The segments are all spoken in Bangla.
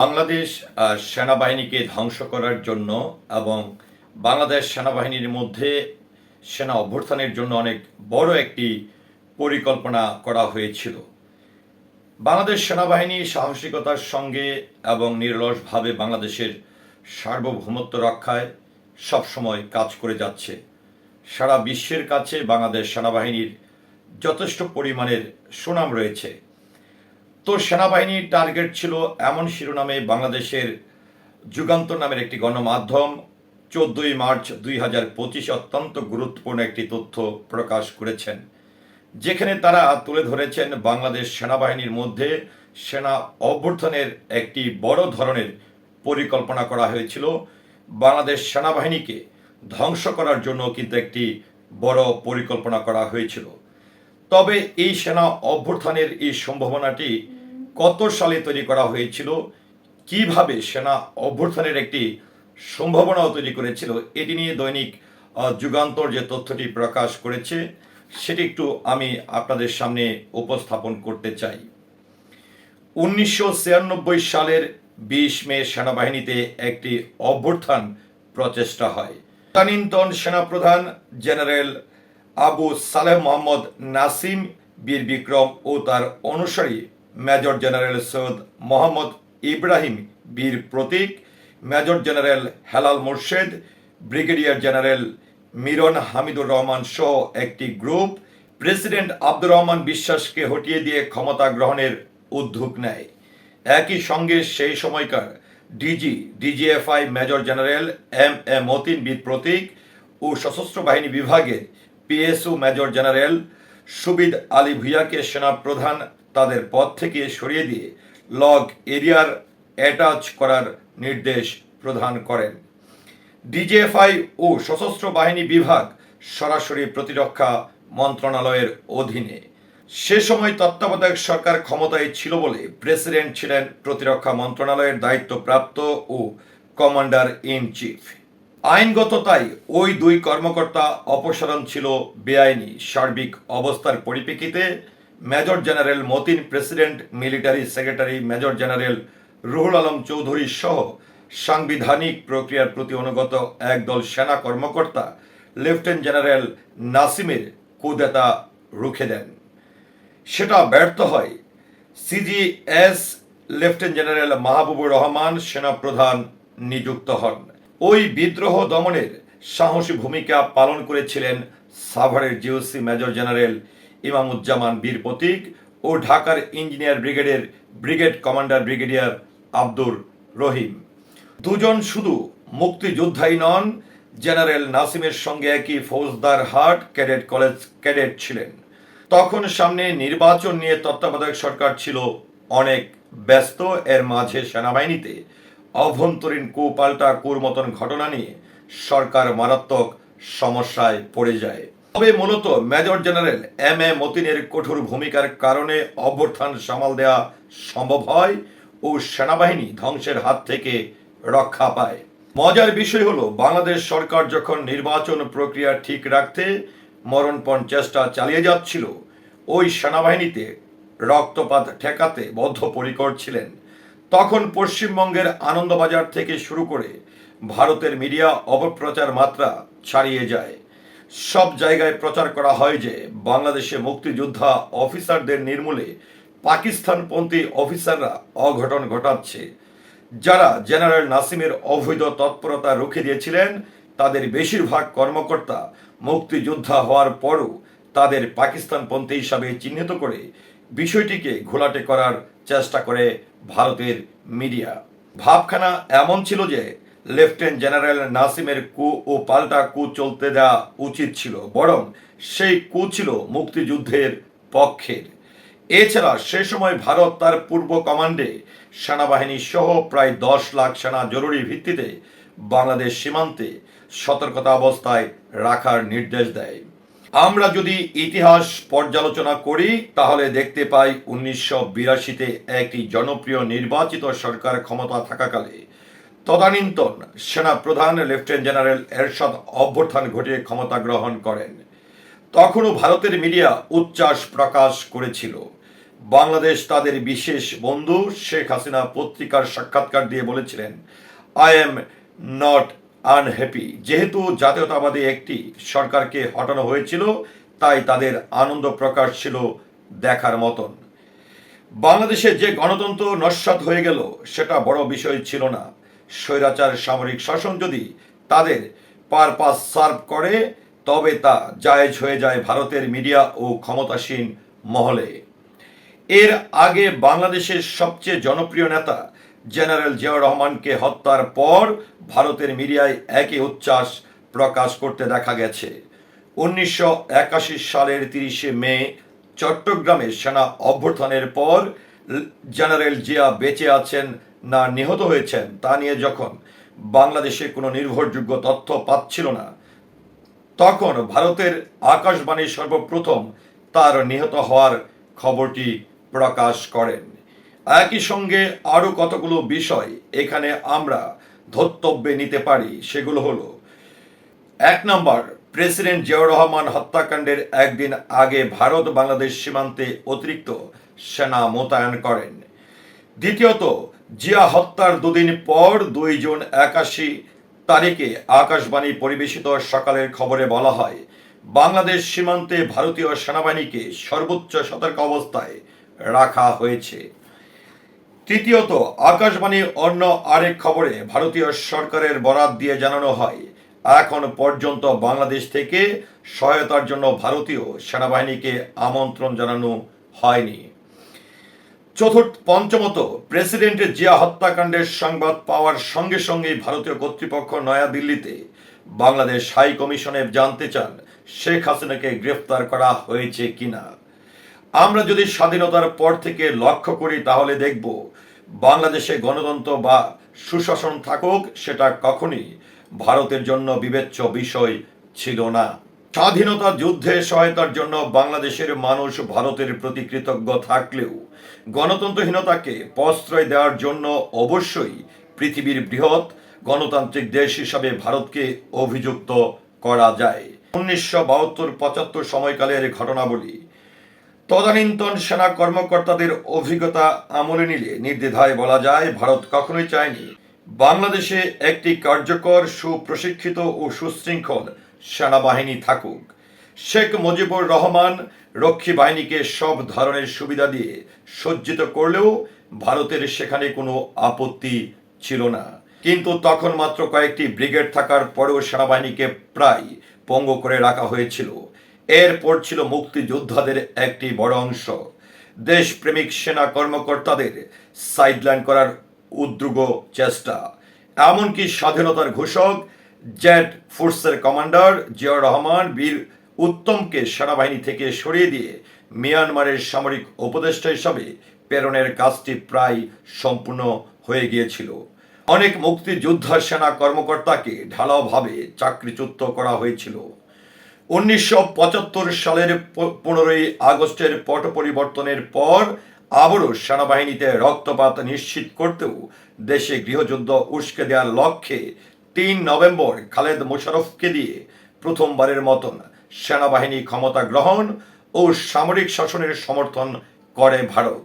বাংলাদেশ সেনাবাহিনীকে ধ্বংস করার জন্য এবং বাংলাদেশ সেনাবাহিনীর মধ্যে সেনা অভ্যর্থনের জন্য অনেক বড় একটি পরিকল্পনা করা হয়েছিল। বাংলাদেশ সেনাবাহিনী সাহসিকতার সঙ্গে এবং নির্লসভাবে বাংলাদেশের সার্বভৌমত্ব রক্ষায় সবসময় কাজ করে যাচ্ছে। সারা বিশ্বের কাছে বাংলাদেশ সেনাবাহিনীর যথেষ্ট পরিমাণের সুনাম রয়েছে। তো সেনাবাহিনীর টার্গেট ছিল এমন শিরোনামে বাংলাদেশের যুগান্তর নামের একটি গণমাধ্যম। চোদ্দই মার্চ দুই হাজার পঁচিশে অত্যন্ত গুরুত্বপূর্ণ একটি তথ্য প্রকাশ করেছেন, যেখানে তারা তুলে ধরেছেন বাংলাদেশ সেনাবাহিনীর মধ্যে সেনা অভ্যর্থনের একটি বড় ধরনের পরিকল্পনা করা হয়েছিল। বাংলাদেশ সেনাবাহিনীকে ধ্বংস করার জন্য কিন্তু একটি বড় পরিকল্পনা করা হয়েছিল। তবে এই সেনা অভ্যুত্থানের এই সম্ভাবনাটি কত সালে তৈরি করা হয়েছিল? কীভাবে সেনা অভ্যুত্থানের একটি সম্ভাবনাও তৈরি করেছিল? এটি নিয়ে দৈনিক যুগান্তর যে তথ্যটি প্রকাশ করেছে, সেটি একটু আমি আপনাদের সামনে উপস্থাপন করতে চাই। উনিশশো ছিয়ানব্বই সালের বিশ মে সেনাবাহিনীতে একটি অভ্যুত্থান প্রচেষ্টা হয়। তদানীন্তন সেনাপ্রধান জেনারেল আবু সালেহ মোহাম্মদ নাসিম বীর বিক্রম ও তার অনুসারী major general Syed Mohammad Ibrahim Bir Protik, major general Helal Morshed, brigadier general Miron Hamidur Rahman সহ একটি গ্রুপ। প্রেসিডেন্ট আব্দুর রহমান বিশ্বাসকে হটিয়ে দিয়ে ক্ষমতা গ্রহণের উদ্যোগ নেয়। একই সঙ্গে সেই সময়কার DG, DGFI major general M A Matin Bir Protik ও সশস্ত্র বাহিনী বিভাগে PSO major general Subid Ali ভুইয়াকে সেনাপ্রধান তাদের পদ থেকে সরিয়ে দিয়ে লগ এরিয়ার অ্যাটাচ করার নির্দেশ প্রদান করেন। ডিজিএফআই ও সশস্ত্র বাহিনী বিভাগ সরাসরি প্রতিরক্ষা মন্ত্রণালয়ের অধীনে। সে সময় তত্ত্বাবধায়ক সরকার ক্ষমতায় ছিল বলে প্রেসিডেন্ট ছিলেন প্রতিরক্ষা মন্ত্রণালয়ের দায়িত্বপ্রাপ্ত ও কমান্ডার ইন চিফ। আইনগত তাই ওই দুই কর্মকর্তা অপসারণ ছিল বেআইনি সার্বিক অবস্থার পরিপ্রেক্ষিতে major general Matin president military secretary major general Ruhul Alam Chowdhury সহ সাংবিধানিক প্রক্রিয়ার প্রতি অনুগত একদল সেনা কর্মকর্তা লেফটেন্যান্ট জেনারেল নাসিমের কুদেতা রুখে দেন। সেটা ব্যর্থ হয়। CGS lieutenant general Mahbubur Rahman সেনাপ্রধান নিযুক্ত হন। ওই বিদ্রোহ দমনের সাহসী ভূমিকা পালন করেছিলেন সাভারের জিওসি মেজর জেনারেল ইমামুজ্জামান বীর প্রতীক ও ঢাকার ইঞ্জিনিয়ার ব্রিগেডের brigade commander brigadier Abdur Rahim. দুজন শুধু মুক্তিযোদ্ধাই নন, জেনারেল নাসিমের সঙ্গে একই ফৌজদার হাট ক্যাডেট কলেজ ক্যাডেট ছিলেন। তখন সামনে নির্বাচন নিয়ে তত্ত্বাবধায়ক সরকার ছিল অনেক ব্যস্ত। এর মাঝে সেনাবাহিনীতে অভ্যন্তরীণ কু পাল্টা কুর মতন ঘটনা নিয়ে সরকার মারাত্মক সমস্যায় পড়ে যায়। তবে মূলত মেজর জেনারেল এম এ মতিনের কঠোর ভূমিকার কারণে অভ্যর্থান সামাল দেওয়া সম্ভব হয় ও সেনাবাহিনী ধ্বংসের হাত থেকে রক্ষা পায়। মজার বিষয় হলো, বাংলাদেশ সরকার যখন নির্বাচন প্রক্রিয়া ঠিক রাখতে মরণপণ চেষ্টা চালিয়ে যাচ্ছিল, ওই সেনাবাহিনীতে রক্তপাত ঠেকাতে বদ্ধপরিকর ছিলেন। তখন পশ্চিমবঙ্গের আনন্দবাজার থেকে শুরু করে ভারতের মিডিয়া অপপ্রচার মাত্রা ছাড়িয়ে যায়। সব জায়গায় প্রচার করা হয় যে বাংলাদেশে মুক্তিযোদ্ধা অফিসারদের নির্মূলে পাকিস্তানপন্থী অফিসাররা অঘটন ঘটাচ্ছে। যারা জেনারেল নাসিমের অবৈধ তৎপরতা রুখে দিয়েছিলেন, তাদের বেশিরভাগ কর্মকর্তা মুক্তিযোদ্ধা হওয়ার পরও তাদের পাকিস্তানপন্থী হিসাবে চিহ্নিত করে বিষয়টিকে ঘোলাটে করার চেষ্টা করে ভারতের মিডিয়া। ভাবখানা এমন ছিল যে লেফটেন্যান্ট জেনারেল নাসিমের কু ও পাল্টা কু চলতে দেওয়া উচিত ছিল, বরং সেই কু ছিল মুক্তিযুদ্ধের পক্ষের। এছাড়া সে সময় ভারত তার পূর্ব কমান্ডে সেনাবাহিনী সহ প্রায় দশ লাখ সেনা জরুরি ভিত্তিতে বাংলাদেশ সীমান্তে সতর্কতা অবস্থায় রাখার নির্দেশ দেয়। আমরা যদি ইতিহাস পর্যালোচনা করি, তাহলে দেখতে পাই উনিশশো বিরাশিতে একটি জনপ্রিয় নির্বাচিত সরকার ক্ষমতা থাকাকালে তদানীন্তন সেনা প্রধান লেফটেন্যান্ট জেনারেল এরশাদ অভ্যর্থান ঘটিয়ে ক্ষমতা গ্রহণ করেন। তখনও ভারতের মিডিয়া উচ্ছ্বাস প্রকাশ করেছিল। বাংলাদেশ তাদের বিশেষ বন্ধু শেখ হাসিনা পত্রিকার সাক্ষাৎকার দিয়ে বলেছিলেন আই এম নট আনহ্যাপি যেহেতু জাতীয়তাবাদী একটি সরকারকে হটানো হয়েছিল, তাই তাদের আনন্দ প্রকাশ ছিল দেখার মতন। বাংলাদেশে যে গণতন্ত্র নস্বাত হয়ে গেল, সেটা বড় বিষয় ছিল না। স্বৈরাচার সামরিক শাসন যদি তাদের পারপাস সার্ভ করে, তবে তা জায়েজ হয়ে যায় ভারতের মিডিয়া ও ক্ষমতাসীন মহলে। এর আগে বাংলাদেশের সবচেয়ে জনপ্রিয় নেতা জেনারেল জিয়াউর রহমানকে হত্যার পর ভারতের মিডিয়ায় একই উচ্ছ্বাস প্রকাশ করতে দেখা গেছে। উনিশশো একাশি সালের তিরিশে মে চট্টগ্রামে সেনা অভ্যুত্থানের পর, জেনারেল জিয়া বেঁচে আছেন না নিহত হয়েছেন, তা নিয়ে যখন বাংলাদেশে কোনো নির্ভরযোগ্য তথ্য পাচ্ছিল না, তখন ভারতের আকাশবাণী সর্বপ্রথম তার নিহত হওয়ার খবরটি প্রকাশ করেন। একই সঙ্গে আরও কতগুলো বিষয় এখানে আমরা ধর্তব্যে নিতে পারি, সেগুলো হলো, এক নম্বর, প্রেসিডেন্ট জিয়াউর রহমান হত্যাকাণ্ডের একদিন আগে ভারত বাংলাদেশ সীমান্তে অতিরিক্ত সেনা মোতায়েন করেন। দ্বিতীয়ত জিয়া হত্যার দুদিন পর দুই জুন একাশি তারিখে আকাশবাণী পরিবেশিত সকালের খবরে বলা হয়, বাংলাদেশ সীমান্তে ভারতীয় সেনাবাহিনীকে সর্বোচ্চ সতর্ক অবস্থায় রাখা হয়েছে। তৃতীয়ত আকাশবাণী অন্য আরেক খবরে ভারতীয় সরকারের বরাত দিয়ে জানানো হয়, এখন পর্যন্ত বাংলাদেশ থেকে সহায়তার জন্য ভারতীয় সেনাবাহিনীকে আমন্ত্রণ জানানো হয়নি। চতুর্থ পঞ্চমত প্রেসিডেন্টের জিয়া হত্যাকাণ্ডের সংবাদ পাওয়ার সঙ্গে সঙ্গেই ভারতীয় কর্তৃপক্ষ নয়াদিল্লিতে বাংলাদেশ হাই কমিশনে জানতে চান শেখ হাসিনাকে গ্রেফতার করা হয়েছে কিনা। আমরা যদি স্বাধীনতার পর থেকে লক্ষ্য করি, তাহলে দেখব বাংলাদেশে গণতন্ত্র বা সুশাসন থাকুক, সেটা কখনই ভারতের জন্য বিবেচ্য বিষয় ছিল না। স্বাধীনতা যুদ্ধে সহায়তার জন্য বাংলাদেশের মানুষ ভারতের প্রতি কৃতজ্ঞ থাকলেও গণতন্ত্রহীনতাকে প্রশ্রয় দেওয়ার জন্য অবশ্যই পৃথিবীর বৃহৎ গণতান্ত্রিক দেশ হিসাবে ভারতকে অভিযুক্ত করা যায়। উনিশশো বাহাত্তর পঁচাত্তর সময়কালের ঘটনাবলী, তদানীন্তন সেনা কর্মকর্তাদের অভিজ্ঞতা আমলে নিলে নির্দ্বিধায় বলা যায় ভারত কখনোই চায়নি বাংলাদেশে একটি কার্যকর, সুপ্রশিক্ষিত ও সুশৃঙ্খল সেনাবাহিনী থাকুক। শেখ মুজিবুর রহমান রক্ষী বাহিনীকে সব ধরনের সুবিধা দিয়ে সজ্জিত করলেও ভারতের সেখানে কোনো আপত্তি ছিল না। কিন্তু তখন মাত্র কয়েকটি ব্রিগেড থাকার পরেও সেনাবাহিনীকে প্রায় পঙ্গু করে রাখা হয়েছিল। এরপর ছিল মুক্তিযোদ্ধাদের একটি বড় অংশ। দেশপ্রেমিক সেনা কর্মকর্তাদের সাইডলাইন করার উদ্রুগ চেষ্টা। এমনকি স্বাধীনতার ঘোষক জেট ফোর্সের কমান্ডার জিয়াউর রহমান, বীর উত্তমকে সেনাবাহিনী থেকে সরিয়ে দিয়ে মিয়ানমারের সামরিক উপদেষ্টা হিসাবে প্রেরণের কাজটি প্রায় সম্পূর্ণ হয়ে গিয়েছিল। অনেক মুক্তিযোদ্ধা সেনা কর্মকর্তাকে ঢালাওভাবে চাকরিচ্যুত করা হয়েছিল। উনিশশো পঁচাত্তর সালের পনেরোই আগস্টের পট পরিবর্তনের পর আবারও সেনাবাহিনীতে রক্তপাত নিশ্চিত করতেও দেশে গৃহযুদ্ধ উস্কে দেওয়ার লক্ষ্যে তিন নভেম্বর খালেদ মোশারফকে দিয়ে প্রথমবারের মতন সেনাবাহিনী ক্ষমতা গ্রহণ ও সামরিক শাসনের সমর্থন করে ভারত।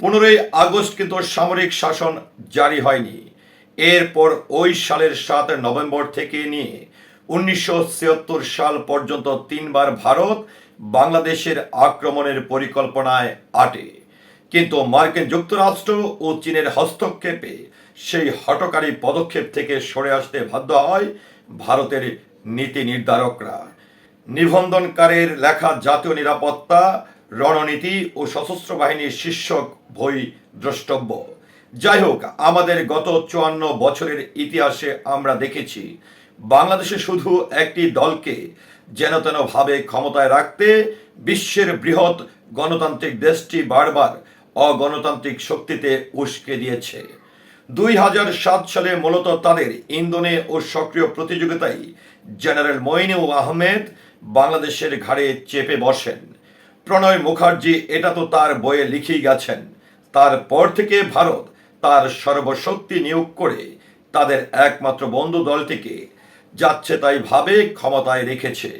পনেরোই আগস্ট কিন্তু সামরিক শাসন জারি হয়নি। এরপর ওই সালের সাত নভেম্বর থেকে নিয়ে উনিশশো ছিয়াত্তর সাল পর্যন্ত তিনবার ভারত বাংলাদেশের আক্রমণের পরিকল্পনায় আটে। কিন্তু মার্কিন যুক্তরাষ্ট্র ও চীনের হস্তক্ষেপে সেই হটকারী পদক্ষেপ থেকে সরে আসতে বাধ্য হয় ভারতের নীতি নির্ধারকরা। নিবন্ধনকারের লেখা জাতীয় নিরাপত্তা, রণনীতি ও সশস্ত্র বাহিনীর শীর্ষক বই দ্রষ্টব্য। যাই হোক, আমাদের গত চুয়ান্ন বছরের ইতিহাসে আমরা দেখেছি, বাংলাদেশে শুধু একটি দলকে যেন তেন ভাবে ক্ষমতায় রাখতে বিশ্বের বৃহৎ গণতান্ত্রিক দেশটি বারবার অগণতান্ত্রিক শক্তিতে উস্কে দিয়েছে। দুই হাজার সাত সালে মূলত তাদের ইন্ধনে ও সক্রিয় প্রতিযোগিতায় জেনারেল মইনুল আহমেদ বাংলাদেশের ঘাড়ে চেপে বসেন। প্রণয় মুখার্জি, এটা তো তার বইয়ে লিখেই গেছেন। তারপর থেকে ভারত তার সর্বশক্তি নিয়োগ করে তাদের একমাত্র বন্ধু দলটিকে যাচ্ছে তাই ভাবে ক্ষমতায় রেখেছে।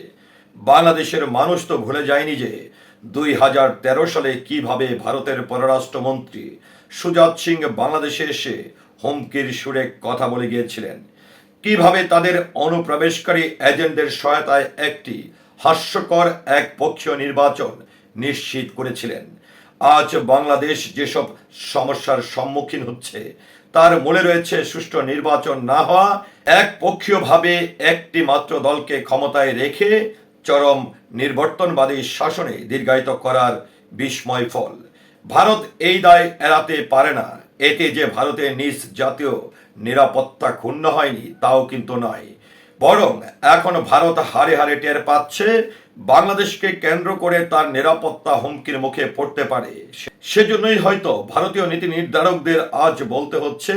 বাংলাদেশের মানুষ তো ভুলে যায়নি যে দুই হাজার তেরো সালে কীভাবে ভারতের পররাষ্ট্রমন্ত্রী সুজাত সিং বাংলাদেশে এসে হুমকির সুরে কথা বলে গিয়েছিলেন। কীভাবে তাদের অনুপ্রবেশকারী এজেন্টদের সহায়তায় একটি হাস্যকর এক পক্ষীয় নির্বাচন নিশ্চিত করেছিলেন। আজ বাংলাদেশ যেসব সমস্যার সম্মুখীন হচ্ছে, তার মূলে রয়েছে সুষ্ঠু নির্বাচন না হওয়া, এক পক্ষীয়ভাবে একটি মাত্র দলকে ক্ষমতায় রেখে চরম নির্বর্তনবাদী শাসনে দীর্ঘায়িত করার বিস্ময় ফল। ভারত এই দায় এড়াতে পারে না। এতে যে ভারতের নিজ জাতীয় নিরাপত্তা ক্ষুণ্ণ হয়নি, তাও কিন্তু নয়। বরং এখন ভারত হারে হারে টের পাচ্ছে, বাংলাদেশকে কেন্দ্র করে তার নিরাপত্তা হুমকির মুখে পড়তে পারে। সেজন্যই হয়তো ভারতীয় নীতি নির্ধারকদের আজ বলতে হচ্ছে,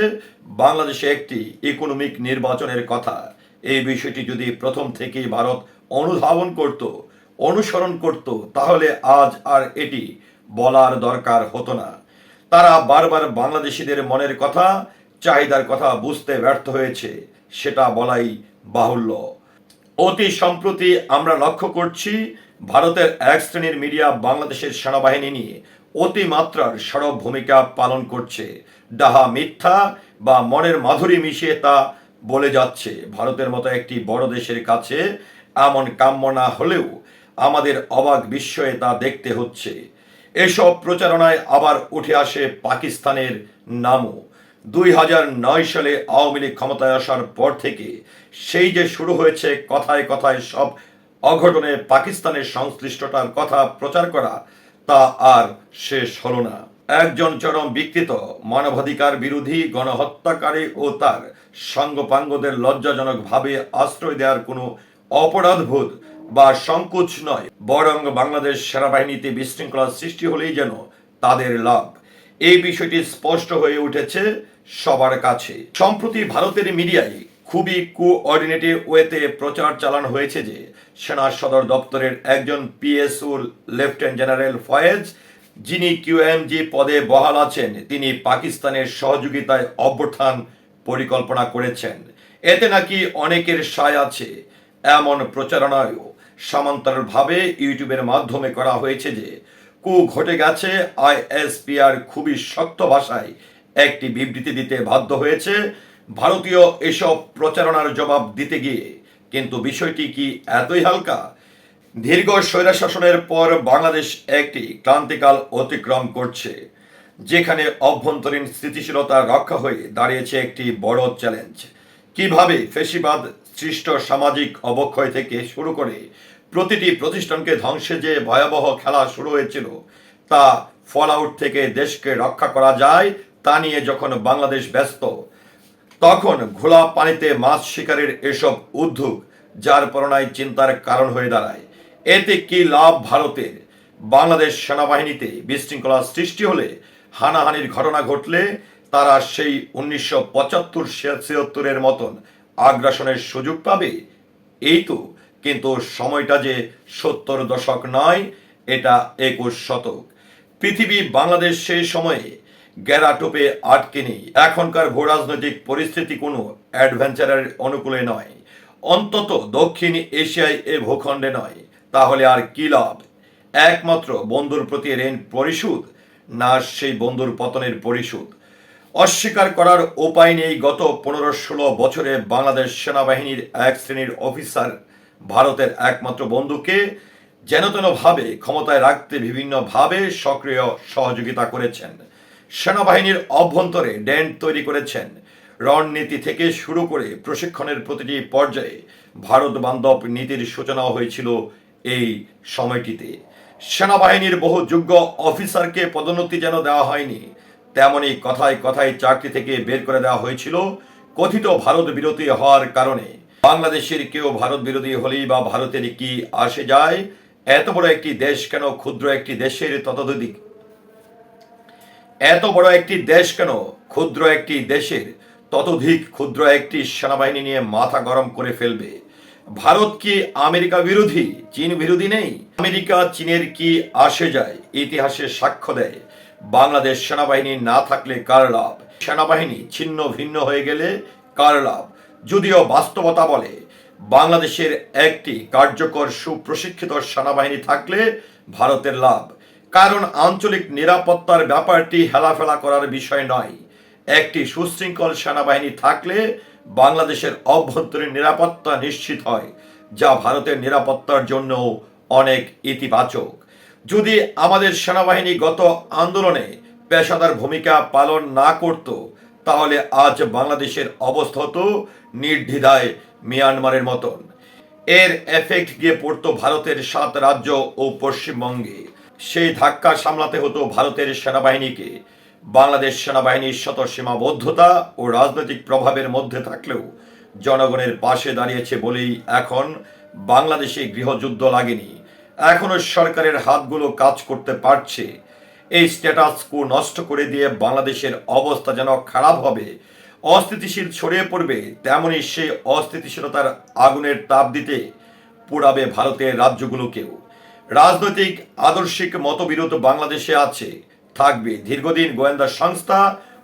বাংলাদেশে একটি ইকোনমিক নির্বাচনের কথা। এই বিষয়টি যদি প্রথম থেকেই ভারত অনুধাবন করত, অনুসরণ করত, তাহলে আজ আর এটি বলার দরকার হতো না। তারা বারবার বাংলাদেশিদের মনের কথা চাহিদার কথা বুঝতে ব্যর্থ হয়েছে, সেটা বলাই বাহুল্য। অতি সম্প্রতি আমরা লক্ষ্য করছি, ভারতের এক শ্রেণির মিডিয়া বাংলাদেশের সেনাবাহিনী নিয়ে অতিমাত্রার সরব ভূমিকা পালন করছে। ডাহা মিথ্যা বা মনের মাধুরী মিশিয়ে তা বলে যাচ্ছে। ভারতের মতো একটি বড় দেশের কাছে এমন কাম্য না হলেও আমাদের অবাক বিস্ময়ে তা দেখতে হচ্ছে। এসব প্রচারণায় আবার উঠে আসে পাকিস্তানের নামও। দুই হাজার নয় সালে আওয়ামী লীগ ক্ষমতায় আসার পর থেকে সেই যে শুরু হয়েছে কথায় কথায় সব অঘটনে পাকিস্তানের সংশ্লিষ্টতার কথা প্রচার করা, তা আর শেষ হলো না। একজন চরম বিকৃত, মানবাধিকার বিরোধী, গণহত্যাকারী ও তার সাঙ্গপাঙ্গদের লজ্জাজনকভাবে আশ্রয় দেওয়ার কোনো অপরাধবোধ বা সংকোচ নয়। বরং বাংলাদেশ সেনাবাহিনীতে বিশৃঙ্খলা সৃষ্টি হলেই যেন তাদের লাভ। এই বিষয়টি স্পষ্ট হয়ে উঠেছে সবার কাছে। সম্প্রতি ভারতের মিডিয়ায় খুবই কোঅর্ডিনেটিভ ওয়েতে প্রচার চালানো হয়েছে যে, সেনা সদর দপ্তরের একজন পিএসও লেফটেন্যান্ট জেনারেল ফয়েজ যিনি কিউএমজি পদে বহাল আছেন, তিনি পাকিস্তানের সহযোগিতায় অভ্যুত্থান পরিকল্পনা করেছেন। এতে নাকি অনেকের সায় আছে, এমন প্রচারণায়ও সমান্তরালভাবে ইউটিউবের মাধ্যমে করা হয়েছে যে কু ঘটে গেছে আইএসপিআর খুবই শক্ত ভাষায় একটি বিবৃতি দিতে বাধ্য হয়েছে। ভারতীয় এসব প্রচারণার জবাব দিতে গিয়ে, কিন্তু বিষয়টি কি এতই হালকা? দীর্ঘ স্বৈরশাসনের পর বাংলাদেশ একটি ক্রান্তিকাল অতিক্রম করছে, যেখানে অভ্যন্তরীণ স্থিতিশীলতা রক্ষা হয়ে দাঁড়িয়েছে একটি বড় চ্যালেঞ্জ কীভাবে ফেসিবাদ, সৃষ্ট সামাজিক অবক্ষয় থেকে শুরু করে প্রতিটি প্রতিষ্ঠানকে ধ্বংসে যে ভয়াবহ খেলা শুরু হয়েছিল, তা ফল আউট থেকে দেশকে রক্ষা করা যায়, তা নিয়ে যখন বাংলাদেশ ব্যস্ত, তখন ঘোলা পানিতে মাছ শিকারের এসব উদ্যোগ, যার পরনায় চিন্তার কারণ হয়ে দাঁড়ায়। এতে কি লাভ ভারতের? বাংলাদেশ সেনাবাহিনীতে বিশৃঙ্খলা সৃষ্টি হলে হানাহানির ঘটনা ঘটলে তারা সেই উনিশশো পঁচাত্তর ছিয়াত্তরের মতন আগ্রাসনের সুযোগ পাবে? এই তো কিন্তু সময়টা যে সত্তর দশক নয়, এটা একুশ শতক। পৃথিবী বাংলাদেশ সেই সময়ে গ্যারাটোপে আটকে নেই। এখনকার ভূ রাজনৈতিক পরিস্থিতি কোনো অ্যাডভেঞ্চারের অনুকূলে নয়। অন্তত দক্ষিণ এশিয়ায় এ ভূখণ্ডে নয়। তাহলে আর কি লাভ? একমাত্র বন্ধুর প্রতি ঋণ পরিশোধ না সেই বন্ধুর পতনের পরিশোধ? অস্বীকার করার উপায় নেই গত পনেরো ষোলো বছরে বাংলাদেশ সেনাবাহিনীর এক শ্রেণির অফিসার ভারতের একমাত্র বন্ধুকে যেন তেনভাবে ক্ষমতায় রাখতে বিভিন্নভাবে সক্রিয় সহযোগিতা করেছেন। সেনাবাহিনীর অভ্যন্তরে ড্যান্ড তৈরি করেছেন। রণনীতি থেকে শুরু করে প্রশিক্ষণের প্রতিটি পর্যায়ে ভারত বান্ধব নীতির সূচনা হয়েছিল এই সময়টিতে। সেনাবাহিনীর বহু যোগ্য অফিসারকে পদোন্নতি যেন দেওয়া হয়নি তেমনই কথায় কথায় চাকরি থেকে বের করে দেওয়া হয়েছিল। কথিত ভারত বিরতি হওয়ার কারণে বাংলাদেশের কেউ ভারত বিরোধী হলেই বা ভারতের কি আসে যায়? এত বড় একটি দেশ কেন? ক্ষুদ্র একটি দেশের ততোধিক। এত বড় একটি দেশ কেন? ক্ষুদ্র একটি দেশের ততোধিক ক্ষুদ্র একটি সেনাবাহিনী নিয়ে মাথা গরম করে ফেলবে। ভারত কি আমেরিকা বিরোধী? চীন বিরোধী নেই? আমেরিকা চীনের কি আসে যায়? ইতিহাসে সাক্ষ্য দেয়, বাংলাদেশ সেনাবাহিনী না থাকলে কার লাভ? সেনাবাহিনী ছিন্ন ভিন্ন হয়ে গেলে কার লাভ? যদিও বাস্তবতা বলে, বাংলাদেশের একটি কার্যকর সুপ্রশিক্ষিত সেনাবাহিনী থাকলে ভারতের লাভ। কারণ আঞ্চলিক নিরাপত্তার ব্যাপারটি হেলাফেলা করার বিষয় নয়। একটি সুশৃঙ্খল সেনাবাহিনী থাকলে বাংলাদেশের অভ্যন্তরীণ নিরাপত্তা নিশ্চিত হয়, যা ভারতের নিরাপত্তার জন্য অনেক ইতিবাচক। যদি আমাদের সেনাবাহিনী গত আন্দোলনে পেশাদার ভূমিকা পালন না করত তাহলে আজ বাংলাদেশের অবস্থা হতো নির্দ্বিধায় মিয়ানমারের মতন। এর এফেক্ট গিয়ে পড়তো ভারতের সাত রাজ্য ও পশ্চিমবঙ্গে। সেই ধাক্কা সামলাতে হতো ভারতের সেনাবাহিনীকে। বাংলাদেশ সেনাবাহিনীর শত সীমাবদ্ধতা ও রাজনৈতিক প্রভাবের মধ্যে থাকলেও জনগণের পাশে দাঁড়িয়েছে বলেই এখন বাংলাদেশে গৃহযুদ্ধ লাগেনি। এখনও সরকারের হাতগুলো কাজ করতে পারছে এই স্ট্যাটাস কো নষ্ট করে দিয়ে বাংলাদেশের অবস্থা যেন খারাপ হবে। অস্থিতিশীল ছড়িয়ে পড়বে, তেমনি সেই অস্থিতিশীলতার আগুনের তাপ দিতে পোড়াবে ভারতের রাজ্যগুলোকেও। রাজনৈতিক, আদর্শিক মতবিরোধ বাংলাদেশে আছে, থাকবে দীর্ঘদিন গোয়েন্দা সংস্থা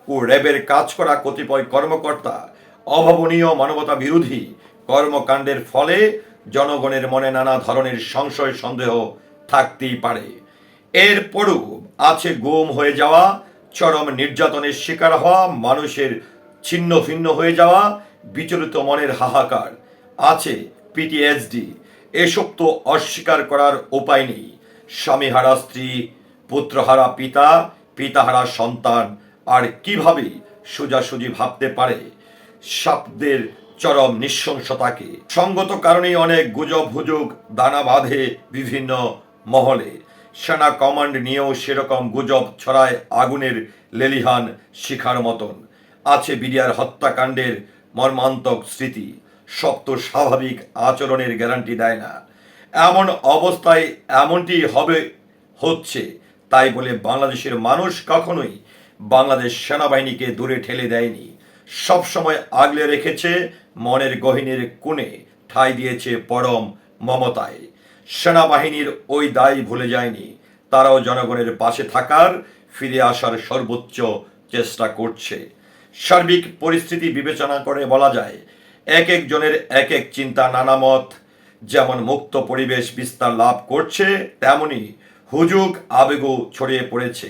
ও র্যাবের কাজ করা কতিপয় কর্মকর্তা। অভাবনীয় মানবতা বিরোধী কর্মকাণ্ডের ফলে জনগণের মনে নানা ধরনের সংশয়, সন্দেহ থাকতেই পারে। এরপরও আছে গুম হয়ে যাওয়া, চরম নির্যাতনের শিকার হওয়া, মানুষের ছিন্ন ভিন্ন হয়ে যাওয়া, বিচলিত মনের হাহাকার। আছে পিটিএসডি এসব তো অস্বীকার করার উপায় নেই। স্বামীহারা স্ত্রী, পুত্রহারা পিতা, পিতাহারা সন্তান, আর কীভাবে সোজাসুজি ভাবতে পারে? শব্দের চরম নৃশংসতাকে। সঙ্গত কারণেই অনেক গুজব হুজুগ দানা বাঁধে বিভিন্ন মহলে। সেনা কমান্ড নিয়েও সেরকম গুজব ছড়ায় আগুনের লেলিহান শিখার মতন। আছে বিডিআর হত্যাকাণ্ডের মর্মান্তক স্মৃতি। সব তো স্বাভাবিক, আচরণের গ্যারান্টি দেয় না। এমন অবস্থায় এমনটি হবে, হচ্ছে, তাই বলে বাংলাদেশের মানুষ কখনোই বাংলাদেশ সেনাবাহিনীকে দূরে ঠেলে দেয়নি। সবসময় আগলে রেখেছে মনের গহিনের কোণে, ঠাঁই দিয়েছে পরম মমতায়। সেনাবাহিনীর ওই দায় ভুলে যায়নি। তারাও জনগণের পাশে থাকার ফিরে আসার সর্বোচ্চ চেষ্টা করছে। সার্বিক পরিস্থিতি বিবেচনা করে বলা যায়, এক একজনের এক এক চিন্তা নানা মত, যেমন মুক্ত পরিবেশ বিস্তার লাভ করছে, তেমনি হুজুগ আবেগও ছড়িয়ে পড়েছে।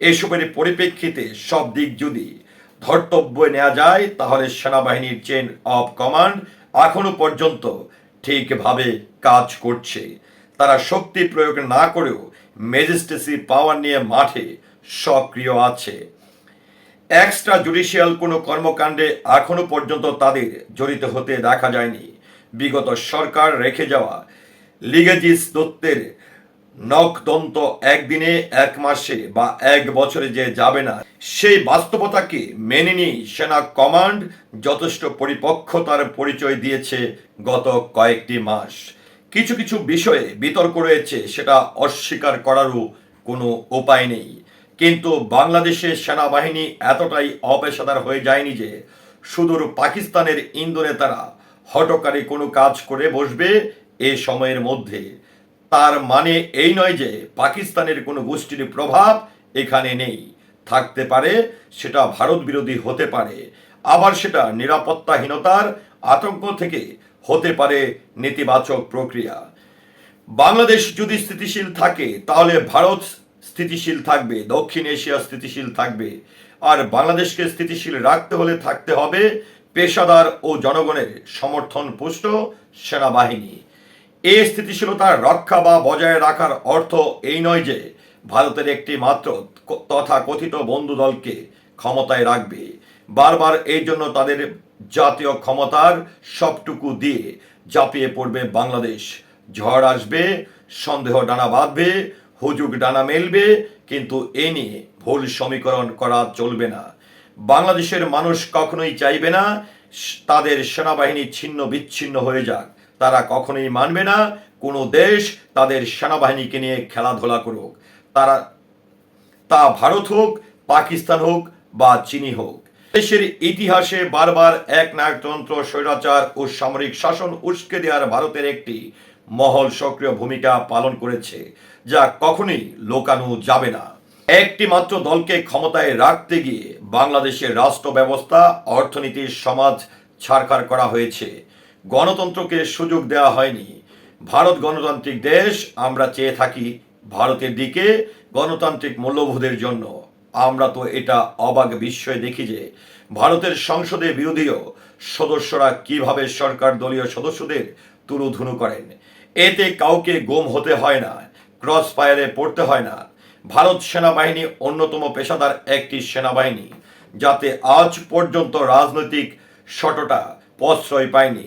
এসবের পরিপ্রেক্ষিতে সব দিক যদি ধর্তব্য নেওয়া যায়, তাহলে সেনাবাহিনীর চেন অফ কমান্ড এখনও পর্যন্ত ঠিকভাবে কাজ করছে। তারা শক্তি প্রয়োগ না করেও ম্যাজিস্ট্রেসি পাওয়ার নিয়ে মাঠে সক্রিয় আছে। এক্সট্রা জুডিশিয়াল কোনো কর্মকাণ্ডে এখনও পর্যন্ত তাদের জড়িত হতে দেখা যায়নি। বিগত সরকার রেখে যাওয়া লিগেজিস দত্তের নখদন্ত একদিনে, এক মাসে বা এক বছরে যে যাবে না, সেই বাস্তবতাকে মেনে নিয়ে সেনা কমান্ড যথেষ্ট পরিপক্কতার পরিচয় দিয়েছে গত কয়েকটি মাস। কিছু কিছু বিষয়ে বিতর্ক রয়েছে, সেটা অস্বীকার করারও কোনো উপায় নেই। কিন্তু বাংলাদেশের সেনাবাহিনী এতটাই অপেশাদার হয়ে যায়নি যে সুদূর পাকিস্তানের ইন্দোরে তারা হটকারী কোনো কাজ করে বসবে এ সময়ের মধ্যে। তার মানে এই নয় যে পাকিস্তানের কোনো গোষ্ঠীর প্রভাব এখানে নেই। থাকতে পারে, সেটা ভারত বিরোধী হতে পারে। আবার সেটা নিরাপত্তাহীনতার আতঙ্ক থেকে হতে পারে নেতিবাচক প্রক্রিয়া। বাংলাদেশ যদি স্থিতিশীল থাকে, তাহলে ভারত স্থিতিশীল থাকবে, দক্ষিণ এশিয়া স্থিতিশীল থাকবে। আর বাংলাদেশকে স্থিতিশীল রাখতে হলে থাকতে হবে পেশাদার ও জনগণের সমর্থন পুষ্ট সেনাবাহিনী। এই স্থিতিশীলতার রক্ষা বা বজায় রাখার অর্থ এই নয় যে ভারতের একটি মাত্র তথা কথিত বন্ধু দলকে ক্ষমতায় রাখবে। বারবার এই জন্য তাদের জাতীয় ক্ষমতার সবটুকু দিয়ে ঝাঁপিয়ে পড়বে বাংলাদেশ। ঝড় আসবে, সন্দেহ ডানা বাঁধবে, হুজুগ ডানা মেলবে, কিন্তু এ নিয়ে ভুল সমীকরণ করা চলবে না। বাংলাদেশের মানুষ কখনোই চাইবে না, তাদের সেনাবাহিনী ছিন্ন বিচ্ছিন্ন হয়ে যাক। তারা কখনোই মানবে না, কোনো দেশ তাদের সেনাবাহিনীকে নিয়ে খেলাধুলা করুক। তারা, তা ভারত হোক, পাকিস্তান হোক বা চিনি হোক। দেশের ইতিহাসে বারবার এক নায়কতন্ত্র স্বৈরাচার ও সামরিক শাসন উস্কে দেওয়ার ভারতের একটি মহল সক্রিয় ভূমিকা পালন করেছে, যা কখনোই লোকানো যাবে না। একটি মাত্র দলকে ক্ষমতায় রাখতে গিয়ে বাংলাদেশের রাষ্ট্র ব্যবস্থা অর্থনীতির সমাজ ছাড়খাড় করা হয়েছে। গণতন্ত্রকে সুযোগ দেওয়া হয়নি। ভারত গণতান্ত্রিক দেশ, আমরা চেয়ে থাকি ভারতের দিকে গণতান্ত্রিক মূল্যবোধের জন্য। আমরা তো এটা অবাক বিস্ময়ে দেখি যে ভারতের সংসদে বিরোধীও সদস্যরা কীভাবে সরকার দলীয় সদস্যদের তুলুধুনু করেন? এতে কাউকে গোম হতে হয় না, ক্রস ফায়ারে পড়তে হয় না। ভারত সেনাবাহিনী অন্যতম পেশাদার একটি সেনাবাহিনী, যাতে আজ পর্যন্ত রাজনৈতিক শটটা প্রশ্রয় পায়নি।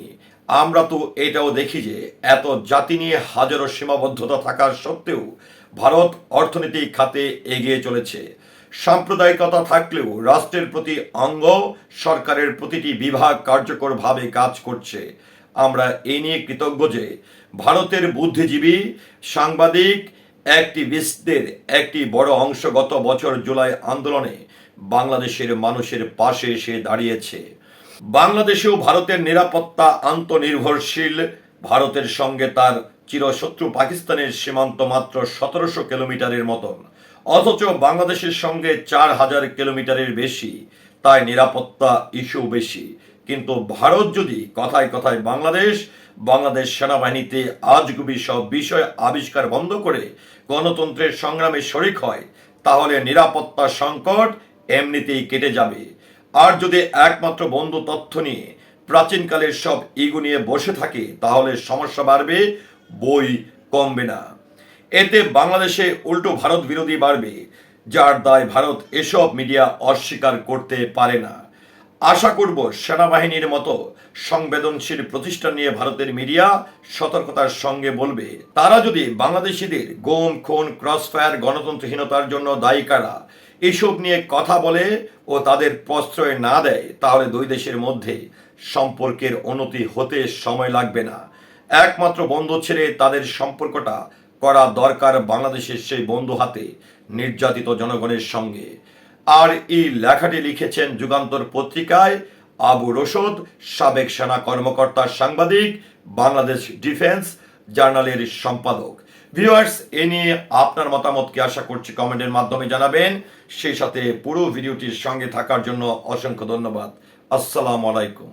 আমরা তো এটাও দেখি যে এত জাতি নিয়ে হাজারো সীমাবদ্ধতা থাকার সত্ত্বেও ভারত অর্থনৈতিক খাতে এগিয়ে চলেছে। সাম্প্রদায়িকতা থাকলেও রাষ্ট্রের প্রতি অঙ্গ সরকারের প্রতিটি বিভাগ কার্যকরভাবে কাজ করছে। আমরা এই নিয়ে কৃতজ্ঞ যে ভারতের বুদ্ধিজীবী, সাংবাদিক একটি অ্যাক্টিভিস্টদের একটি বড় অংশ গত বছর জুলাই আন্দোলনে বাংলাদেশের মানুষের পাশে এসে দাঁড়িয়েছে। বাংলাদেশেও ভারতের নিরাপত্তা আন্তনির্ভরশীল। ভারতের সঙ্গে তার চিরশত্রু পাকিস্তানের সীমান্ত মাত্র সতেরোশো কিলোমিটারের মতন। অথচ বাংলাদেশের সঙ্গে চার হাজার কিলোমিটারের বেশি। তাই নিরাপত্তা ইস্যু বেশি। কিন্তু ভারত যদি কথায় কথায় বাংলাদেশ বাংলাদেশ সেনাবাহিনীতে আজগুবি সব বিষয় আবিষ্কার বন্ধ করে গণতন্ত্রের সংগ্রামে শরিক হয়, তাহলে নিরাপত্তা সংকট এমনিতেই কেটে যাবে। আর যদি একমাত্র বন্ধু তথ্য নিয়ে প্রাচীনকালের সব ইগু নিয়ে বসে থাকে, তাহলে সমস্যা বাড়বে, বই কমবে না। এতে বাংলাদেশে উল্টো ভারত বিরোধী বাড়বে, যার দায় ভারত এসব মিডিয়া অস্বীকার করতে পারে না। আশা করব সেনাবাহিনীর মতো সংবেদনশীল প্রতিষ্ঠান নিয়ে ভারতের মিডিয়া সতর্কতার সঙ্গে বলবে, তারা যদি বাংলাদেশিদের গোম, খুন, ক্রসফায়ার, গণতন্ত্রহীনতার জন্য দায়ী কারা এসব নিয়ে কথা বলে ও তাদের প্রশ্রয় না দেয়, তাহলে দুই দেশের মধ্যে সম্পর্কের উন্নতি হতে সময় লাগবে না। একমাত্র বন্ধু ছেড়ে তাদের সম্পর্কটা করা দরকার বাংলাদেশের সেই বন্ধু হাতে, নির্যাতিত জনগণের সঙ্গে। আর এই লেখাটি লিখেছেন যুগান্তর পত্রিকায় আবু রশদ, সাবেক সেনা কর্মকর্তা সাংবাদিক, বাংলাদেশ ডিফেন্স জার্নালের সম্পাদক। ভিউয়ার্স এ নিয়ে আপনার মতামতকে আশা করছি কমেন্টের মাধ্যমে জানাবেন। সেই সাথে পুরো ভিডিওটির সঙ্গে থাকার জন্য অসংখ্য ধন্যবাদ। আসসালামু আলাইকুম।